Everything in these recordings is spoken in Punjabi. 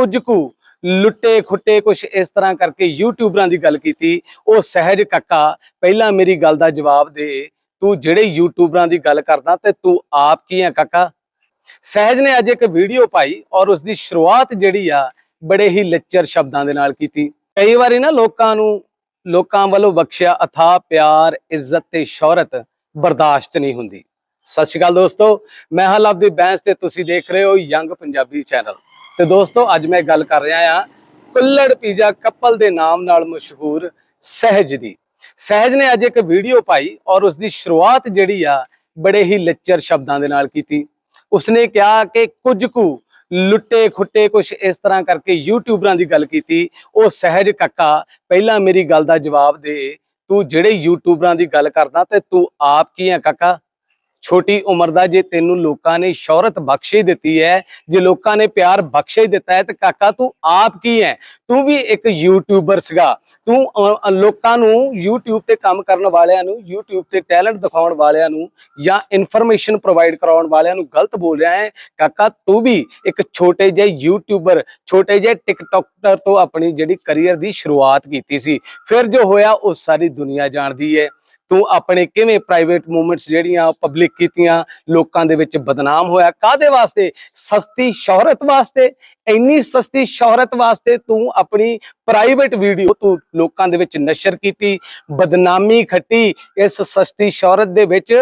ਕੁਝ ਕੁ ਲੁੱਟੇ ਖੁੱਟੇ ਕੁਝ ਇਸ ਤਰ੍ਹਾਂ ਕਰਕੇ ਯੂਟਿਊਬਰਾਂ ਦੀ ਗੱਲ ਕੀਤੀ, ਉਹ ਸਹਿਜ ਕੱਕਾ, ਪਹਿਲਾਂ ਮੇਰੀ ਗੱਲ ਦਾ ਜਵਾਬ ਦੇ, ਤੂੰ ਜਿਹੜੇ ਯੂਟਿਊਬਰਾਂ ਦੀ ਗੱਲ ਕਰਦਾ ਤੇ ਤੂੰ ਆਪ ਕੀ ਹੈ ਕਾਕਾ? ਸਹਿਜ ਨੇ ਅੱਜ ਇੱਕ ਵੀਡੀਓ ਪਾਈ ਔਰ ਉਸ ਦੀ ਸ਼ੁਰੂਆਤ ਜਿਹੜੀ ਆ, ਬੜੇ ਹੀ ਲੱਚਰ ਸ਼ਬਦਾਂ ਦੇ ਨਾਲ ਕੀਤੀ। ਕਈ ਵਾਰੀ ਨਾ ਲੋਕਾਂ ਨੂੰ, ਲੋਕਾਂ ਵੱਲੋਂ ਬਖਸ਼ਿਆ ਅਥਾ ਪਿਆਰ, ਇੱਜ਼ਤ ਤੇ ਸ਼ੌਹਰਤ ਬਰਦਾਸ਼ਤ ਨਹੀਂ ਹੁੰਦੀ। ਸਤਿ ਸ਼੍ਰੀ ਅਕਾਲ ਦੋਸਤੋ, ਮੈਂ ਹਾਂ ਲਵਦੀ ਬੈਂਸ ਤੇ ਤੁਸੀਂ ਦੇਖ ਰਹੇ ਹੋ ਯੰਗ ਪੰਜਾਬੀ ਚੈਨਲ ਤੇ ਦੋਸਤੋ, ਅੱਜ ਮੈਂ ਗੱਲ ਕਰ ਰਿਹਾ ਆ ਕੁੱਲੜ ਪੀਜ਼ਾ ਕਪਲ ਦੇ ਨਾਮ ਨਾਲ ਮਸ਼ਹੂਰ ਸਹਿਜ ਦੀ। ਸਹਿਜ ਨੇ ਅੱਜ ਇੱਕ ਵੀਡੀਓ ਪਾਈ ਔਰ ਉਸ ਦੀ ਸ਼ੁਰੂਆਤ ਜਿਹੜੀ ਆ, ਬੜੇ ਹੀ ਲੱਚਰ ਸ਼ਬਦਾਂ ਦੇ ਨਾਲ ਕੀਤੀ। ਉਸਨੇ ਕਿਹਾ ਕਿ ਕੁਝ ਕੁ ਲੁੱਟੇ ਖੁੱਟੇ ਕੁਝ ਇਸ ਤਰ੍ਹਾਂ ਕਰਕੇ ਯੂਟਿਊਬਰਾਂ ਦੀ ਗੱਲ ਕੀਤੀ। ਉਹ ਸਹਿਜ ਕੱਕਾ, ਪਹਿਲਾਂ ਮੇਰੀ ਗੱਲ ਦਾ ਜਵਾਬ ਦੇ, ਤੂੰ ਜਿਹੜੇ ਯੂਟਿਊਬਰਾਂ ਦੀ ਗੱਲ ਕਰਦਾ ਤੇ ਤੂੰ ਆਪ ਕੀ ਹੈ ਕਾਕਾ? ਛੋਟੀ ਉਮਰ ਦਾ ਜੇ ਤੈਨੂੰ ਲੋਕਾਂ ਨੇ ਸ਼ੌਹਰਤ ਬਖਸ਼ੀ ਦਿੱਤੀ ਹੈ, ਜੇ ਲੋਕਾਂ ਨੇ ਪਿਆਰ ਬਖਸ਼ੇ ਦਿੱਤਾ ਹੈ, ਤੇ ਕਾਕਾ ਤੂੰ ਆਪ ਕੀ ਹੈ? ਤੂੰ ਵੀ ਇੱਕ ਯੂਟਿਊਬਰ ਸੀਗਾ। ਤੂੰ ਲੋਕਾਂ ਨੂੰ YouTube ਤੇ ਕੰਮ ਕਰਨ ਵਾਲਿਆਂ ਨੂੰ, YouTube ਤੇ ਟੈਲੈਂਟ ਦਿਖਾਉਣ ਵਾਲਿਆਂ ਨੂੰ ਜਾਂ ਇਨਫੋਰਮੇਸ਼ਨ ਪ੍ਰੋਵਾਈਡ ਕਰਾਉਣ ਵਾਲਿਆਂ ਨੂੰ ਗਲਤ ਬੋਲ ਰਿਹਾ ਹੈ। ਕਾਕਾ, ਤੂੰ ਵੀ ਇੱਕ ਛੋਟੇ ਜਿਹੇ ਯੂਟਿਊਬਰ ਛੋਟੇ ਜਿਹੇ ਟਿਕਟੋਕਰ ਤੋਂ ਆਪਣੀ ਜਿਹੜੀ ਕੈਰੀਅਰ ਦੀ ਸ਼ੁਰੂਆਤ ਕੀਤੀ ਸੀ। ਫਿਰ ਜੋ ਹੋਇਆ, ਉਹ ਸਾਰੀ ਦੁਨੀਆ ਜਾਣਦੀ ਹੈ। ਤੂੰ ਆਪਣੇ ਕਿਵੇਂ ਪ੍ਰਾਈਵੇਟ ਮੂਵਮੈਂਟਸ ਜਿਹੜੀਆਂ ਪਬਲਿਕ ਕੀਤੀਆਂ, ਲੋਕਾਂ ਦੇ ਵਿੱਚ ਬਦਨਾਮ ਹੋਇਆ ਕਾਦੇ ਵਾਸਤੇ? ਸਸਤੀ ਸ਼ੋਹਰਤ ਵਾਸਤੇ? ਇੰਨੀ ਸਸਤੀ ਸ਼ੋਹਰਤ ਵਾਸਤੇ ਤੂੰ ਆਪਣੀ ਪ੍ਰਾਈਵੇਟ ਵੀਡੀਓ ਤੂੰ ਲੋਕਾਂ ਦੇ ਵਿੱਚ ਨਸ਼ਰ ਕੀਤੀ, ਬਦਨਾਮੀ ਖੱਟੀ, ਇਸ ਸਸਤੀ ਸ਼ੋਹਰਤ ਦੇ ਵਿੱਚ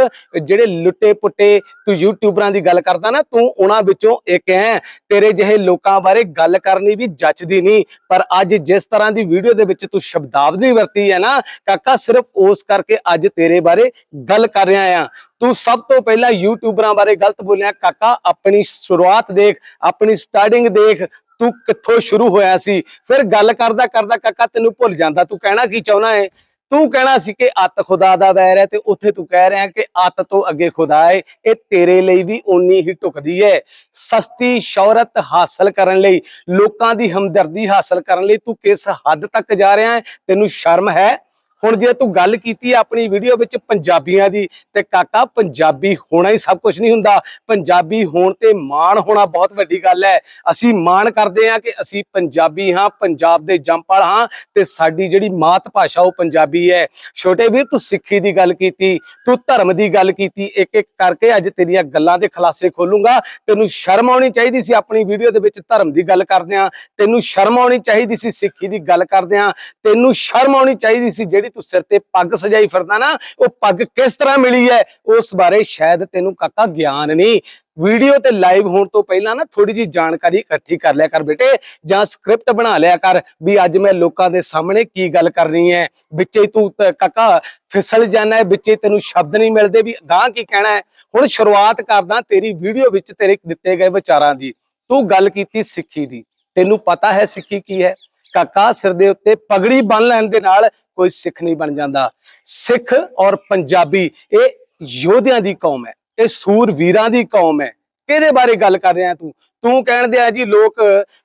ਜਿਹੜੇ ਲੁੱਟੇ ਪੁੱਟੇ ਤੂੰ ਯੂਟਿਊਬਰਾਂ ਦੀ ਗੱਲ ਕਰਦਾ ਨਾ, ਤੂੰ ਉਹਨਾਂ ਵਿੱਚੋਂ ਇੱਕ ਹੈ। ਤੇਰੇ ਜਿਹੇ ਲੋਕਾਂ ਬਾਰੇ ਗੱਲ ਕਰਨੀ ਵੀ ਜੱਚਦੀ ਨਹੀਂ, ਪਰ ਅੱਜ ਜਿਸ ਤਰ੍ਹਾਂ ਦੀ ਵੀਡੀਓ ਦੇ ਵਿੱਚ ਤੂੰ ਸ਼ਬਦਾਵਲੀ ਵਰਤੀ ਹੈ ਨਾ, ਕਾਕਾ ਸਿਰਫ ਉਸ ਕਰਕੇ ਅੱਜ ਤੇਰੇ ਬਾਰੇ ਗੱਲ ਕਰ ਰਿਹਾ ਆ। ਤੂੰ ਸਭ ਤੋਂ ਪਹਿਲਾਂ ਯੂਟਿਊਬਰਾਂ ਬਾਰੇ ਗਲਤ ਬੋਲਿਆ, ਕਾਕਾ, ਆਪਣੀ ਸ਼ੁਰੂਆਤ ਦੇਖ, ਆਪਣੀ ਸਟਾਰਟਿੰਗ ਦੇਖ, ਤੂੰ ਕਿੱਥੋਂ ਸ਼ੁਰੂ ਹੋਇਆ ਸੀ? ਫਿਰ ਗੱਲ ਕਰਦਾ ਕਰਦਾ ਕਾਕਾ, ਤੈਨੂੰ ਭੁੱਲ ਜਾਂਦਾ, ਤੂੰ ਕਹਿਣਾ ਕੀ ਚਾਹੁੰਦਾ ਹੈ ਤੂੰ ਕਹਿਣਾ ਸੀ ਕਿ ਅੱਤ ਖੁਦਾ ਦਾ ਵੈਰ ਹੈ ਤੇ ਉੱਥੇ ਤੂੰ ਕਹਿ ਰਿਹਾ ਕਿ ਅੱਤ ਤੋਂ ਅੱਗੇ ਖੁਦਾ ਹੈ ਇਹ ਤੇਰੇ ਲਈ ਵੀ ਓਨੀ ਹੀ ਟੁਕਦੀ ਹੈ ਸਸਤੀ ਸ਼ੌਹਰਤ ਹਾਸਲ ਕਰਨ ਲਈ, ਲੋਕਾਂ ਦੀ ਹਮਦਰਦੀ ਹਾਸਲ ਕਰਨ ਲਈ ਤੂੰ ਕਿਸ ਹੱਦ ਤੱਕ ਜਾ ਰਿਹਾ ਹੈ ਤੈਨੂੰ ਸ਼ਰਮ ਹੈ? ਹੁਣ ਜੇ ਤੂੰ ਗੱਲ ਕੀਤੀ ਆਪਣੀ ਵੀਡੀਓ ਵਿੱਚ ਪੰਜਾਬੀਆਂ ਦੀ, ਤੇ ਕਾਕਾ ਪੰਜਾਬੀ ਹੋਣਾ ਹੀ ਸਭ ਕੁਝ ਨਹੀਂ ਹੁੰਦਾ। ਪੰਜਾਬੀ ਹੋਣ ਤੇ ਮਾਣ ਹੋਣਾ ਬਹੁਤ ਵੱਡੀ ਗੱਲ ਹੈ। ਅਸੀਂ ਮਾਣ ਕਰਦੇ ਹਾਂ ਕਿ ਅਸੀਂ ਪੰਜਾਬੀ ਹਾਂ, ਪੰਜਾਬ ਦੇ ਜੰਪਲ ਹਾਂ, ਤੇ ਸਾਡੀ ਜਿਹੜੀ ਮਾਤ ਭਾਸ਼ਾ ਉਹ ਪੰਜਾਬੀ ਹੈ। ਛੋਟੇ ਵੀਰ, ਤੂੰ ਸਿੱਖੀ ਦੀ ਗੱਲ ਕੀਤੀ, ਤੂੰ ਧਰਮ ਦੀ ਗੱਲ ਕੀਤੀ ਇੱਕ ਇੱਕ ਕਰਕੇ ਅੱਜ ਤੇਰੀਆਂ ਗੱਲਾਂ ਦੇ ਖੁਲਾਸੇ ਖੋਲੂੰਗਾ। ਤੈਨੂੰ ਸ਼ਰਮ ਆਉਣੀ ਚਾਹੀਦੀ ਸੀ ਆਪਣੀ ਵੀਡੀਓ ਦੇ ਵਿੱਚ ਧਰਮ ਦੀ ਗੱਲ ਕਰਦਿਆਂ। ਤੈਨੂੰ ਸ਼ਰਮ ਆਉਣੀ ਚਾਹੀਦੀ ਸੀ ਸਿੱਖੀ ਦੀ ਗੱਲ ਕਰਦਿਆਂ। ਤੈਨੂੰ ਸ਼ਰਮ ਆਉਣੀ ਚਾਹੀਦੀ ਸੀ ਜਿਹੜੀ ਤੂੰ ਸਿਰ ਤੇ ਪੱਗ ਸਜਾਈ ਫਿਰਦਾ ਨਾ, ਉਹ ਪੱਗ ਕਿਸ ਤਰ੍ਹਾਂ ਮਿਲੀ ਹੈ ਉਸ ਬਾਰੇ ਸ਼ਾਇਦ ਤੈਨੂੰ ਕਾਕਾ ਗਿਆਨ ਨਹੀਂ। ਵੀਡੀਓ ਤੇ ਲਾਈਵ ਹੋਣ ਤੋਂ ਪਹਿਲਾਂ ਨਾ ਥੋੜੀ ਜੀ ਜਾਣਕਾਰੀ ਇਕੱਠੀ ਕਰ ਲਿਆ ਕਰ ਬੇਟੇ, ਜਾਂ ਸਕ੍ਰਿਪਟ ਬਣਾ ਲਿਆ ਕਰ ਵੀ ਅੱਜ ਮੈਂ ਲੋਕਾਂ ਦੇ ਸਾਹਮਣੇ ਕੀ ਗੱਲ ਕਰਨੀ ਹੈ ਵਿੱਚੇ ਤੂੰ ਕਾਕਾ ਫਿਸਲ ਜਾਣਾ ਹੈ ਵਿੱਚੇ ਤੈਨੂੰ ਸ਼ਬਦ ਨਹੀਂ ਮਿਲਦੇ ਵੀ ਗਾਂ ਕੀ ਕਹਿਣਾ ਹੈ ਹੁਣ ਸ਼ੁਰੂਆਤ ਕਰਦਾ ਤੇਰੀ ਵੀਡੀਓ ਵਿੱਚ ਤੇਰੇ ਦਿੱਤੇ ਗਏ ਵਿਚਾਰਾਂ ਦੀ। ਤੂੰ ਗੱਲ ਕੀਤੀ ਸਿੱਖੀ ਦੀ। ਤੈਨੂੰ ਪਤਾ ਹੈ ਸਿੱਖੀ ਕੀ ਹੈ? ਕਾਕਾ ਸਿਰ ਦੇ ਉੱਤੇ ਪਗੜੀ ਬੰਨ ਲੈਣ ਦੇ ਨਾਲ ਕੋਈ ਸਿੱਖ ਨਹੀਂ ਬਣ ਜਾਂਦਾ। ਸਿੱਖ ਔਰ ਪੰਜਾਬੀ, ਇਹ ਯੋਧਿਆਂ ਦੀ ਕੌਮ ਹੈ, ਇਹ ਸੂਰਵੀਰਾਂ ਦੀ ਕੌਮ ਹੈ। ਕਿਹਦੇ ਬਾਰੇ ਗੱਲ ਕਰ ਰਿਹਾ ਤੂੰ? ਤੂੰ ਕਹਿਣ ਦੇ ਆ ਜੀ, ਲੋਕ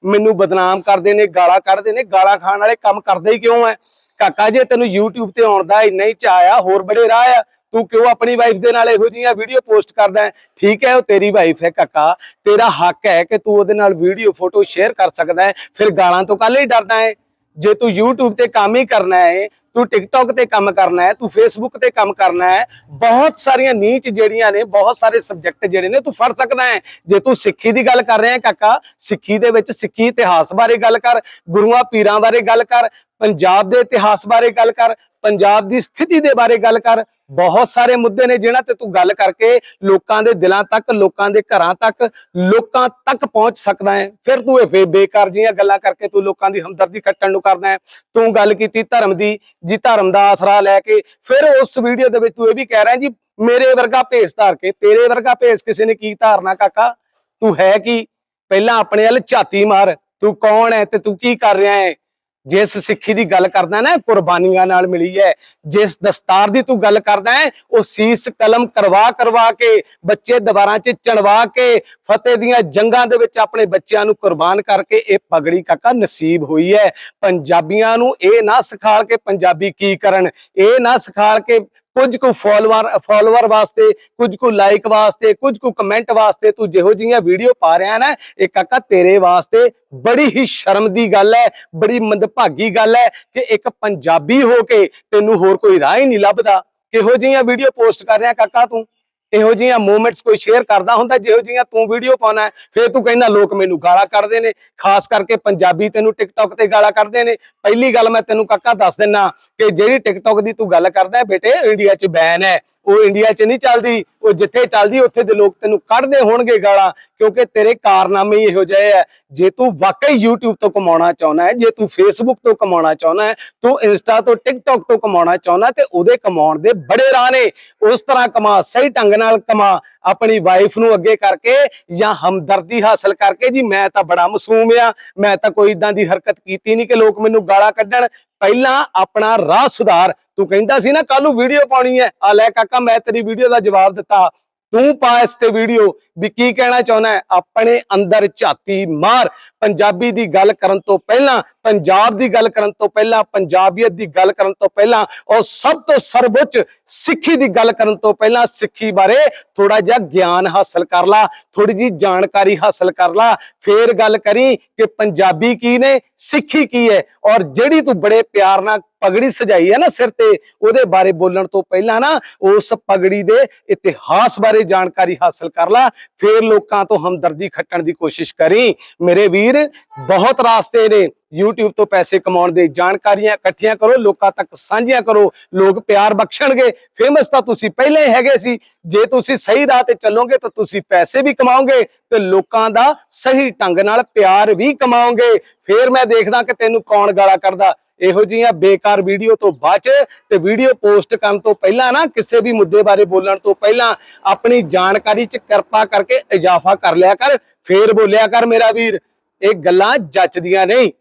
ਮੈਨੂੰ ਬਦਨਾਮ ਕਰਦੇ ਨੇ, ਗਾਲਾਂ ਕੱਢਦੇ ਨੇ, ਗਾਲਾਂ ਖਾਣ ਵਾਲੇ ਕੰਮ ਕਰਦੇ ਹੀ ਕਿਉਂ ਐ? ਕਾਕਾ ਜੇ ਤੈਨੂੰ YouTube ਤੇ ਆਉਣ ਦਾ ਇੰਨਾ ਹੀ ਚਾਅ ਆ, ਹੋਰ ਬੜੇ ਰਾਹ ਆ। ਤੂੰ ਕਿਉਂ ਆਪਣੀ ਵਾਈਫ ਦੇ ਨਾਲ ਇਹੋ ਜਿਹੀਆਂ ਵੀਡੀਓ ਪੋਸਟ ਕਰਦਾ ਠੀਕ ਹੈ, ਉਹ ਤੇਰੀ ਵਾਈਫ ਹੈ ਕਾਕਾ। ਤੇਰਾ ਹੱਕ ਹੈ ਕਿ ਤੂੰ ਉਹਦੇ ਨਾਲ ਵੀਡੀਓ ਫੋਟੋ ਸ਼ੇਅਰ ਕਰ ਸਕਦਾ ਹੈ। ਫਿਰ ਗਾਲਾਂ ਤੋਂ ਕੱਲ ਹੀ ਡਰਦਾ ਹੈ। ਜੇ ਤੂੰ YouTube ਤੇ ਕੰਮ ਹੀ ਕਰਨਾ ਹੈ, ਤੂੰ TikTok ਤੇ ਕੰਮ ਕਰਨਾ ਹੈ, ਤੂੰ Facebook ਤੇ ਕੰਮ ਕਰਨਾ ਹੈ, ਬਹੁਤ ਸਾਰੀਆਂ ਨੀਚ ਜਿਹੜੀਆਂ ਨੇ, ਬਹੁਤ ਸਾਰੇ ਸਬਜੈਕਟ ਜਿਹੜੇ ਨੇ, ਤੂੰ ਫੜ ਸਕਦਾ ਹੈ। ਜੇ ਤੂੰ ਸਿੱਖੀ ਦੀ ਗੱਲ ਕਰ ਰਿਹਾ ਹੈ ਕਾਕਾ, ਸਿੱਖੀ ਦੇ ਵਿੱਚ ਸਿੱਖੀ ਇਤਿਹਾਸ ਬਾਰੇ ਗੱਲ ਕਰ, ਗੁਰੂਆਂ ਪੀਰਾਂ ਬਾਰੇ ਗੱਲ ਕਰ, ਪੰਜਾਬ ਦੇ ਇਤਿਹਾਸ ਬਾਰੇ ਗੱਲ ਕਰ ਪੰਜਾਬ ਦੀ ਸਥਿਤੀ ਦੇ ਬਾਰੇ ਗੱਲ ਕਰ। ਬਹੁਤ ਸਾਰੇ ਮੁੱਦੇ ਨੇ ਜਿਨ੍ਹਾਂ ਤੇ ਤੂੰ ਗੱਲ ਕਰਕੇ ਲੋਕਾਂ ਦੇ ਦਿਲਾਂ ਤੱਕ, ਲੋਕਾਂ ਦੇ ਘਰਾਂ ਤੱਕ, ਲੋਕਾਂ ਤੱਕ ਪਹੁੰਚ ਸਕਦਾ ਹੈ। ਫਿਰ ਤੂੰ ਇਹ ਬੇ- ਬੇਕਾਰ ਜੀਆਂ ਗੱਲਾਂ ਕਰਕੇ ਤੂੰ ਲੋਕਾਂ ਦੀ ਹਮਦਰਦੀ ਕੱਟਣ ਨੂੰ ਕਰਦਾ ਹੈ। ਤੂੰ ਗੱਲ ਕੀਤੀ ਧਰਮ ਦੀ, ਜੀ ਧਰਮ ਦਾ ਆਸਰਾ ਲੈ ਕੇ, ਫਿਰ ਉਸ ਵੀਡੀਓ ਦੇ ਵਿੱਚ ਤੂੰ ਇਹ ਵੀ ਕਹਿ ਰਿਹਾ ਜੀ, ਮੇਰੇ ਵਰਗਾ ਭੇਸ ਧਾਰ ਕੇ, ਤੇਰੇ ਵਰਗਾ ਭੇਸ ਕਿਸੇ ਨੇ ਕੀ ਧਾਰਨਾ ਕਾਕਾ? ਤੂੰ ਹੈ ਕੀ? ਪਹਿਲਾਂ ਆਪਣੇ ਵੱਲ ਝਾਤੀ ਮਾਰ। ਤੂੰ ਕੌਣ ਹੈ ਤੇ ਤੂੰ ਕੀ ਕਰ ਰਿਹਾ ਹੈ? ਜਿਸ ਸਿੱਖੀ ਦੀ ਗੱਲ ਕਰਦਾ ਨਾ, ਕੁਰਬਾਨੀਆਂ ਨਾਲ ਮਿਲੀ ਹੈ, ਜਿਸ ਦਸਤਾਰ ਦੀ ਤੂੰ ਗੱਲ ਕਰਦਾ ਹੈ, ਉਹ ਸੀਸ ਕਲਮ ਕਰਵਾ ਕਰਵਾ ਕੇ, ਬੱਚੇ ਦੀਵਾਰਾਂ 'ਚ ਚਣਵਾ ਕੇ, ਫਤਿਹ ਦੀਆਂ ਜੰਗਾਂ ਦੇ ਵਿੱਚ ਆਪਣੇ ਬੱਚਿਆਂ ਨੂੰ ਕੁਰਬਾਨ ਕਰਕੇ ਇਹ ਪਗੜੀ ਕਾਕਾ ਨਸੀਬ ਹੋਈ ਹੈ। ਪੰਜਾਬੀਆਂ ਨੂੰ ਇਹ ਨਾ ਸਿਖਾਲ ਕੇ ਪੰਜਾਬੀ ਕੀ ਕਰਨ, ਇਹ ਨਾ ਸਿਖਾਲ ਕੇ ਕੁਝ ਕੁ ਫਾਲੋਅਰ ਫਾਲੋਅਰ ਵਾਸਤੇ, ਕੁਝ ਕੁ ਲਾਈਕ ਵਾਸਤੇ, ਕੁਝ ਕੁ ਕਮੈਂਟ ਵਾਸਤੇ ਤੂੰ ਜਿਹੋ ਜਿਹੀਆਂ ਵੀਡੀਓ ਪਾ ਰਿਹਾ ਨਾ, ਇਹ ਕਾਕਾ ਤੇਰੇ ਵਾਸਤੇ ਬੜੀ ਹੀ ਸ਼ਰਮ ਦੀ ਗੱਲ ਹੈ, ਬੜੀ ਮੰਦਭਾਗੀ ਗੱਲ ਹੈ ਕਿ ਇੱਕ ਪੰਜਾਬੀ ਹੋ ਕੇ ਤੈਨੂੰ ਹੋਰ ਕੋਈ ਰਾਹ ਹੀ ਨਹੀਂ ਲੱਭਦਾ। ਕਿਹੋ ਜਿਹੀਆਂ ਵੀਡੀਓ ਪੋਸਟ ਕਰ ਰਿਹਾ ਕਾਕਾ ਤੂੰ? ਇਹੋ ਜਿਹੀਆਂ ਮੂਵਮੈਂਟਸ ਕੋਈ ਸ਼ੇਅਰ ਕਰਦਾ ਹੁੰਦਾ, ਜਿਹੋ ਜਿਹੀਆਂ ਤੂੰ ਵੀਡੀਓ ਪਾਉਣਾ ਫੇਰ ਤੂੰ ਕਹਿੰਦਾ, ਲੋਕ ਮੈਨੂੰ ਗਾਲਾਂ ਕੱਢਦੇ ਨੇ। ਖਾਸ ਕਰਕੇ ਪੰਜਾਬੀ ਤੈਨੂੰ ਟਿਕਟੌਕ ਤੇ ਗਾਲਾਂ ਕੱਢਦੇ ਨੇ। ਪਹਿਲੀ ਗੱਲ ਮੈਂ ਤੈਨੂੰ ਕਾਕਾ ਦੱਸ ਦਿੰਨਾ ਕਿ ਜਿਹੜੀ ਟਿਕਟੌਕ ਦੀ ਤੂੰ ਗੱਲ ਕਰਦਾ ਬੇਟੇ ਇੰਡੀਆ 'ਚ ਬੈਨ ਹੈ। ਉਹ ਇੰਡੀਆ 'ਚ ਨਹੀਂ ਚੱਲਦੀ, ਉਹ ਜਿੱਥੇ ਚੱਲਦੀ, ਉੱਥੇ ਦੇ ਲੋਕ ਤੈਨੂੰ ਕੱਢਦੇ ਹੋਣਗੇ ਗਾਲਾਂ, ਕਿਉਂਕਿ ਤੇਰੇ ਕਾਰਨਾਮੇ ਹੀ ਇਹੋ ਜਿਹੇ ਆ। ਜੇ ਤੂੰ ਵਾਕਈ YouTube ਤੋਂ ਕਮਾਉਣਾ ਚਾਹੁੰਦਾ ਹੈ, ਜੇ ਤੂੰ Facebook ਤੋਂ ਕਮਾਉਣਾ ਚਾਹੁੰਦਾ ਹੈ, ਤੂੰ ਇੰਸਟਾ ਤੋਂ TikTok ਤੋਂ ਕਮਾਉਣਾ ਚਾਹੁੰਦਾ ਤੇ ਉਹਦੇ ਕਮਾਉਣ ਦੇ ਬੜੇ ਰਾਹ ਨੇ। ਉਸ ਤਰ੍ਹਾਂ ਕਮਾ, ਸਹੀ ਢੰਗ ਨਾਲ ਕਮਾ, ਆਪਣੀ ਵਾਈਫ ਨੂੰ ਅੱਗੇ ਕਰਕੇ ਜਾਂ ਹਮਦਰਦੀ ਹਾਸਲ ਕਰਕੇ, ਜੀ ਮੈਂ ਤਾਂ ਬੜਾ ਮਾਸੂਮ ਆ, ਮੈਂ ਤਾਂ ਕੋਈ ਇਦਾਂ ਦੀ ਹਰਕਤ ਕੀਤੀ ਨਹੀਂ ਕਿ ਲੋਕ ਮੈਨੂੰ ਗਾਲਾਂ ਕੱਢਣ। ਪਹਿਲਾਂ ਆਪਣਾ ਰਾਹ ਸੁਧਾਰ। ਤੂੰ ਕਹਿੰਦਾ ਸੀ ਨਾ ਕੱਲ ਨੂੰ ਵੀਡੀਓ ਪਾਉਣੀ ਹੈ। ਆ ਲੈ ਕਾਕਾ, ਮੈਂ ਤੇਰੀ ਵੀਡੀਓ ਦਾ ਜਵਾਬ ਦਿੱਤਾ। ਤੂੰ ਪਾ ਇਸ ਤੇ ਵੀਡੀਓ ਵੀ ਕੀ ਕਹਿਣਾ ਚਾਹੁੰਦਾ ਆਪਣੇ ਅੰਦਰ ਝਾਤੀ ਮਾਰ। ਪੰਜਾਬੀ ਦੀ ਗੱਲ ਕਰਨ ਤੋਂ ਪਹਿਲਾਂ, ਪੰਜਾਬ ਦੀ ਗੱਲ ਕਰਨ ਤੋਂ ਪਹਿਲਾਂ, ਪੰਜਾਬੀਅਤ ਦੀ ਗੱਲ ਕਰਨ ਤੋਂ ਪਹਿਲਾਂ ਔਰ ਸਭ ਤੋਂ ਸਰਵਉੱਚ ਸਿੱਖੀ ਦੀ ਗੱਲ ਕਰਨ ਤੋਂ ਪਹਿਲਾਂ ਸਿੱਖੀ ਬਾਰੇ ਥੋੜਾ ਜਿਹਾ ਗਿਆਨ ਹਾਸਲ ਕਰ ਲਾ ਥੋੜੀ ਜੀ ਜਾਣਕਾਰੀ ਹਾਸਲ ਕਰ ਲਾ। ਫੇਰ ਗੱਲ ਕਰੀ ਕਿ ਪੰਜਾਬੀ ਕੀ ਨੇ, ਸਿੱਖੀ ਕੀ ਹੈ? ਔਰ ਜਿਹੜੀ ਤੂੰ ਬੜੇ ਪਿਆਰ ਨਾਲ ਪਗੜੀ ਸਜਾਈ ਹੈ ਨਾ ਸਿਰ ਤੇ, ਉਹਦੇ ਬਾਰੇ ਬੋਲਣ ਤੋਂ ਪਹਿਲਾਂ ਨਾ ਉਸ ਪਗੜੀ ਦੇ ਇਤਿਹਾਸ ਬਾਰੇ ਜਾਣਕਾਰੀ ਹਾਸਲ ਕਰ ਲਾ, ਫੇਰ ਲੋਕਾਂ ਤੋਂ ਹਮਦਰਦੀ ਖੱਟਣ ਦੀ ਕੋਸ਼ਿਸ਼ ਕਰੀ। ਮੇਰੇ ਵੀਰ, ਬਹੁਤ ਰਾਸਤੇ ਨੇ। YouTube ਤੋਂ ਪੈਸੇ ਕਮਾਉਣ ਦੇ ਜਾਣਕਾਰੀਆਂ ਇਕੱਠੀਆਂ ਕਰੋ, ਲੋਕਾਂ ਤੱਕ ਸਾਂਝੀਆਂ ਕਰੋ। ਲੋਕ ਪਿਆਰ ਬਖਸ਼ਣਗੇ। ਫੇਮਸ ਤਾਂ ਤੁਸੀਂ ਪਹਿਲੇ ਹੀ ਹੈਗੇ ਸੀ। ਜੇ ਤੁਸੀਂ ਸਹੀ ਰਾਹ ਤੇ ਚੱਲੋਗੇ ਤਾਂ ਤੁਸੀਂ ਪੈਸੇ ਵੀ ਕਮਾਓਗੇ ਤੇ ਲੋਕਾਂ ਦਾ ਸਹੀ ਢੰਗ ਨਾਲ ਪਿਆਰ ਵੀ ਕਮਾਓਗੇ। ਫੇਰ ਮੈਂ ਦੇਖਦਾ ਕਿ ਤੈਨੂੰ ਕੌਣ ਗਾਲਾਂ ਕੱਢਦਾ। ਇਹੋ ਜਿਹੀਆਂ ਬੇਕਾਰ ਵੀਡੀਓ ਤੋਂ ਬਚ ਤੇ ਵੀਡੀਓ ਪੋਸਟ ਕਰਨ ਤੋਂ ਪਹਿਲਾਂ ਨਾ, ਕਿਸੇ ਵੀ ਮੁੱਦੇ ਬਾਰੇ ਬੋਲਣ ਤੋਂ ਪਹਿਲਾਂ ਆਪਣੀ ਜਾਣਕਾਰੀ 'ਚ ਕਿਰਪਾ ਕਰਕੇ ਇਜ਼ਾਫਾ ਕਰ ਲਿਆ ਕਰ, ਫੇਰ ਬੋਲਿਆ ਕਰ ਮੇਰਾ ਵੀਰ। ਇਹ ਗੱਲਾਂ ਜੱਚਦੀਆਂ ਨਹੀਂ।